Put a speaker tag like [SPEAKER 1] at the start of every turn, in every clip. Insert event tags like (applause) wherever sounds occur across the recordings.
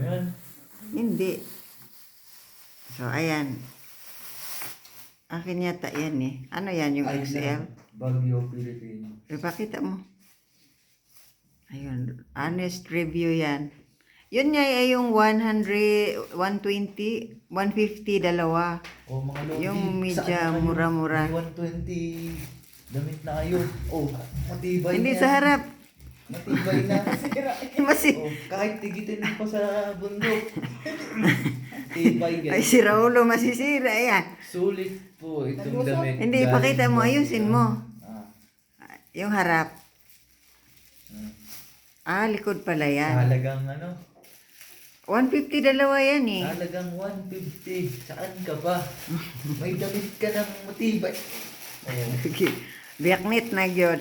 [SPEAKER 1] Ayan.
[SPEAKER 2] Hindi. So, ayan. Akin yata yan eh. Ano yan, yung XL?
[SPEAKER 1] Baguio, Philippines.
[SPEAKER 2] Eh, pakita mo. Ayun. Honest review yan. Yun nga ay yung 100, 120, 150, dalawa.
[SPEAKER 1] Oh, mga lodi.
[SPEAKER 2] Yung medya mura-mura.
[SPEAKER 1] May 120 damit na kayo. Oh, matibay
[SPEAKER 2] Hindi
[SPEAKER 1] na
[SPEAKER 2] sa
[SPEAKER 1] yan.
[SPEAKER 2] harap.
[SPEAKER 1] Matibay na. (laughs)
[SPEAKER 2] Masi
[SPEAKER 1] oh, kahit tigitin pa sa bundok. (laughs) Tibay
[SPEAKER 2] ay,
[SPEAKER 1] guys.
[SPEAKER 2] si Raulo masisira. Ayan.
[SPEAKER 1] Sulit po itong damit.
[SPEAKER 2] Hindi,
[SPEAKER 1] Galing
[SPEAKER 2] ipakita mo. Ayusin mo.
[SPEAKER 1] Ah,
[SPEAKER 2] Yung harap.
[SPEAKER 1] ah.
[SPEAKER 2] Ah, likod pala yan.
[SPEAKER 1] halagang ano?
[SPEAKER 2] 150 dalawa yan eh.
[SPEAKER 1] Halagang 150. Saan ka ba? May damit ka ng matibay. (laughs)
[SPEAKER 2] Sige. Biyaknit na gyud.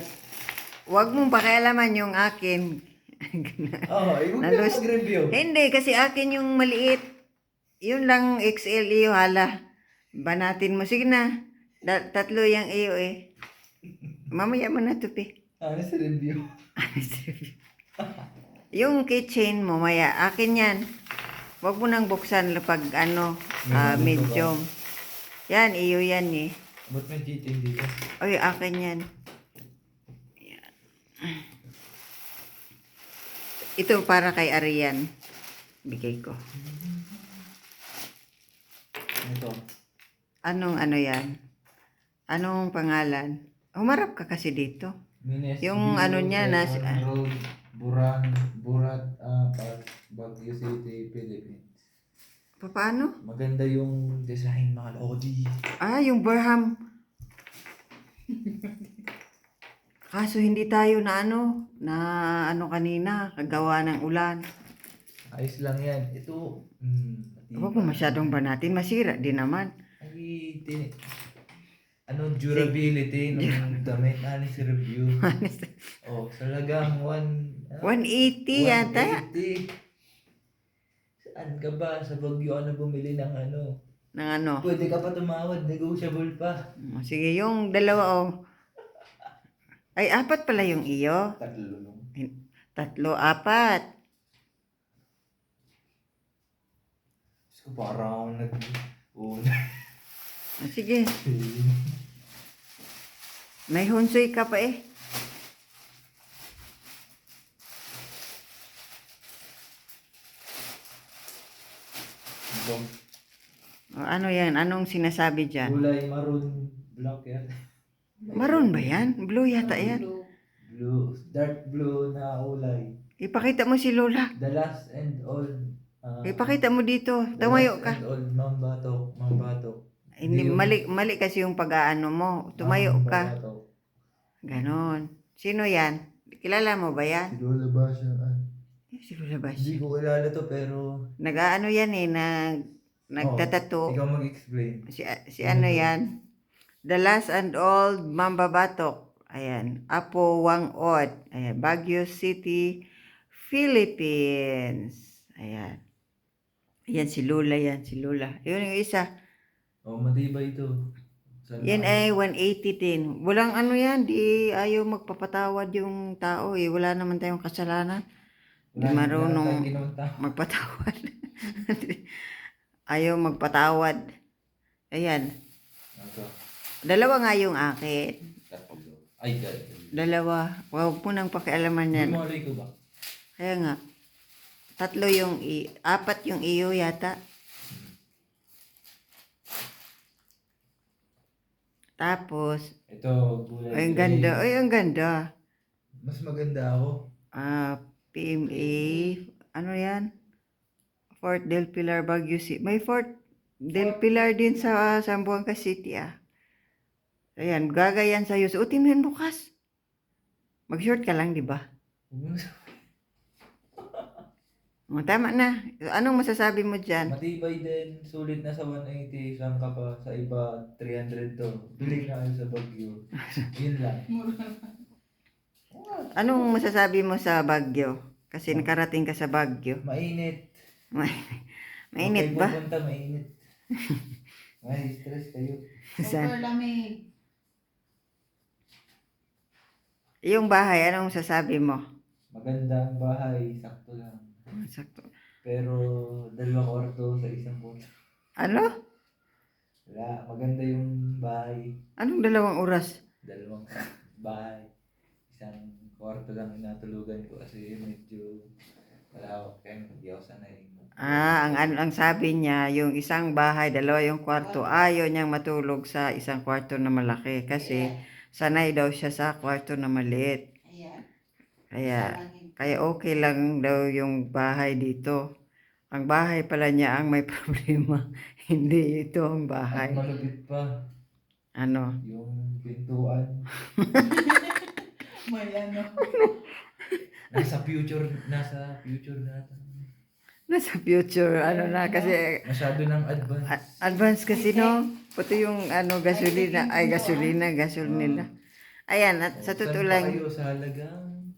[SPEAKER 2] Huwag mong pakialaman yung akin. (laughs)
[SPEAKER 1] Oh, eh, huwag na
[SPEAKER 2] Nalos-
[SPEAKER 1] mag-review.
[SPEAKER 2] Hindi, kasi akin yung maliit. Yun lang XL iyo, hala. Banatin mo. Sige na. Da- tatlo yung iyo eh. Mamaya mo na tupi.
[SPEAKER 1] Ano sa review? (laughs)
[SPEAKER 2] yung keychain mo, maya. Akin yan. Huwag mo nang buksan pag ano, ah,
[SPEAKER 1] May
[SPEAKER 2] medium. Yan, iyo yan eh.
[SPEAKER 1] Ba't may cheating dito?
[SPEAKER 2] Oy, akin yan. Ito para kay Arian. Bigay ko.
[SPEAKER 1] Ito.
[SPEAKER 2] Anong ano yan? Anong pangalan? Humarap ka kasi dito.
[SPEAKER 1] Mines,
[SPEAKER 2] Yung
[SPEAKER 1] Bio,
[SPEAKER 2] ano niya,
[SPEAKER 1] Quezon Road, Buran, Burat, Park, Baguio City, Philippines.
[SPEAKER 2] Pa- Paano?
[SPEAKER 1] Maganda yung design mga lodi.
[SPEAKER 2] Ah, yung Burham. (laughs) Kaso hindi tayo na ano, na ano kanina, kagawa ng ulan.
[SPEAKER 1] Ayos lang yan. Ito, mm,
[SPEAKER 2] Huwag mo masyadong banatin, masira din naman.
[SPEAKER 1] Ay, tin... Ano, durability ng (laughs) damit. Ano si review? oh, talagang one... ah,
[SPEAKER 2] 180 yata.
[SPEAKER 1] 180. Saan ka ba? Sa Baguio ka na bumili ng ano?
[SPEAKER 2] Ng ano.
[SPEAKER 1] Pwede ka pa tumawad, negotiable pa.
[SPEAKER 2] Oh, Sige, yung dalawa oh. Ay, apat pala yung iyo.
[SPEAKER 1] Tatlo.
[SPEAKER 2] Tatlo, apat.
[SPEAKER 1] So, parang nag... Oh,
[SPEAKER 2] Ah, Sige, (laughs) may hunsoy ka pa eh.
[SPEAKER 1] ito.
[SPEAKER 2] O, ano yan? Anong sinasabi dyan?
[SPEAKER 1] Kulay maroon black yan.
[SPEAKER 2] Maroon ba yan? Blue yata yan.
[SPEAKER 1] Blue. Dark blue na kulay.
[SPEAKER 2] Ipakita mo si Lola.
[SPEAKER 1] The last and all. ah,
[SPEAKER 2] Ipakita mo dito.
[SPEAKER 1] the
[SPEAKER 2] Tumayo
[SPEAKER 1] last
[SPEAKER 2] ka.
[SPEAKER 1] and all, mambatok. Mambatok.
[SPEAKER 2] Hindi, mali, mali kasi yung pag-aano mo. Tumayo ka.
[SPEAKER 1] Mambatok.
[SPEAKER 2] Ganon. Sino yan? Kilala mo ba yan?
[SPEAKER 1] Si Lola ba siya? Ah,
[SPEAKER 2] Eh, Si Lola ba
[SPEAKER 1] Hindi
[SPEAKER 2] siya?
[SPEAKER 1] ko kilala to pero...
[SPEAKER 2] Nag-ano yan eh, nag, nagtatato.
[SPEAKER 1] Ikaw mag-explain.
[SPEAKER 2] Si, si ano yan? The last and old Mamba Batok. Ayan. Apo Wang Od. Ayan. Baguio City, Philippines. Ayan. Ayan si Lola yan. Si Lola. Yun yung isa.
[SPEAKER 1] Oh, matibay ito. Sana-
[SPEAKER 2] Yan ay 180 din. Walang ano yan. Di ayaw magpapatawad yung tao eh. Wala naman tayong kasalanan. Di marunong (laughs) magpatawad. ayaw magpatawad. Ayan.
[SPEAKER 1] Ito.
[SPEAKER 2] Dalawa nga yung akin.
[SPEAKER 1] Tatlo. Ay, God.
[SPEAKER 2] Dalawa. Huwag mo nang pakialaman
[SPEAKER 1] Hindi
[SPEAKER 2] yan.
[SPEAKER 1] mo ko ba?
[SPEAKER 2] Kaya nga. Tatlo yung i... Apat yung iyo yata. Tapos,
[SPEAKER 1] Ito, kulay
[SPEAKER 2] ay, ang ganda. Ay, ang ganda.
[SPEAKER 1] Mas maganda ako.
[SPEAKER 2] Ah, PMA. Ano yan? Fort Del Pilar, Baguio City. May Fort Del Pilar din sa Zamboanga City ah. Ayan, gagayan sa'yo. Suotin mo yan bukas. Mag-short ka lang, di ba? (laughs) O, tama na. Anong masasabi mo dyan?
[SPEAKER 1] Matibay din, sulit na sa 180, saan ka pa, sa iba 300 to. Bili na kayo sa Baguio. (laughs) Yun lang. (laughs)
[SPEAKER 2] Anong masasabi mo sa Baguio? Kasi nakarating ka sa Baguio.
[SPEAKER 1] Mainit.
[SPEAKER 2] Mainit
[SPEAKER 1] Okay,
[SPEAKER 2] ba?
[SPEAKER 1] pupunta, mainit. Ay, stress kayo.
[SPEAKER 2] Saan?
[SPEAKER 3] Super lamig.
[SPEAKER 2] Yung bahay, anong masasabi mo?
[SPEAKER 1] Maganda ang bahay, sakto lang.
[SPEAKER 2] Sakto.
[SPEAKER 1] Pero dalawa kwarto sa isang kwarto.
[SPEAKER 2] Ano?
[SPEAKER 1] Wala, maganda yung bahay.
[SPEAKER 2] Anong dalawang oras?
[SPEAKER 1] Dalawang bahay. Isang kwarto lang inatulugan ko kasi medyo malawak kaya hindi ako sanay.
[SPEAKER 2] Ah, ang ano ang sabi niya, yung isang bahay, dalawa yung kwarto, ayaw niyang matulog sa isang kwarto na malaki kasi sanay daw siya sa kwarto na maliit.
[SPEAKER 3] Ayan.
[SPEAKER 2] Kaya kaya okay lang daw yung bahay dito. Ang bahay pala niya ang may (laughs) problema, hindi ito ang
[SPEAKER 1] At
[SPEAKER 2] bahay.
[SPEAKER 1] malupit pa
[SPEAKER 2] Ano?
[SPEAKER 1] yung pintuan. (laughs)
[SPEAKER 3] May ano.
[SPEAKER 1] Nasa future, nasa future natin.
[SPEAKER 2] Nasa future, ano na, kasi
[SPEAKER 1] Masyado ng advance.
[SPEAKER 2] a- advance kasi no, pati yung ano, gasolina, ay gasolina, gasolina. Ayan, at sa totoo lang,
[SPEAKER 1] kayo sa halagang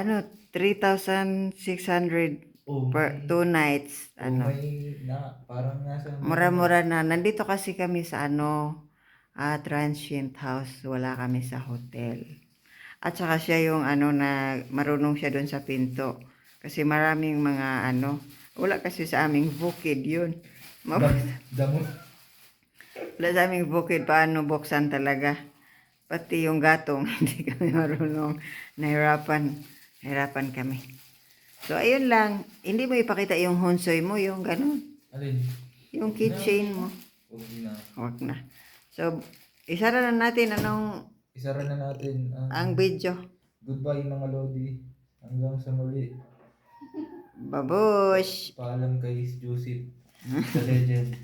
[SPEAKER 2] ano, 3,600
[SPEAKER 1] oh,
[SPEAKER 2] per
[SPEAKER 1] may-
[SPEAKER 2] two nights.
[SPEAKER 1] oh,
[SPEAKER 2] Ano,
[SPEAKER 1] may na, parang nasa
[SPEAKER 2] mura-mura na. Nandito kasi kami sa ano, ah, transient house. Wala kami sa hotel. At saka siya yung ano na marunong siya doon sa pinto. Kasi maraming mga ano, wala kasi sa aming bukid yun.
[SPEAKER 1] Damo.
[SPEAKER 2] wala sa aming bukid, paano buksan talaga. Pati yung gatong, (laughs) hindi kami marunong. Nahirapan, nahirapan kami. So, ayun lang. Hindi mo ipakita yung honsoy mo, yung ganun.
[SPEAKER 1] Alin?
[SPEAKER 2] Yung keychain mo.
[SPEAKER 1] Huwag na.
[SPEAKER 2] Huwag na. So, isara na natin anong
[SPEAKER 1] Isara na natin ang
[SPEAKER 2] ang video.
[SPEAKER 1] goodbye mga Lodi. Hanggang sa muli.
[SPEAKER 2] Babush!
[SPEAKER 1] Paalam kay Joseph. The (laughs) legend.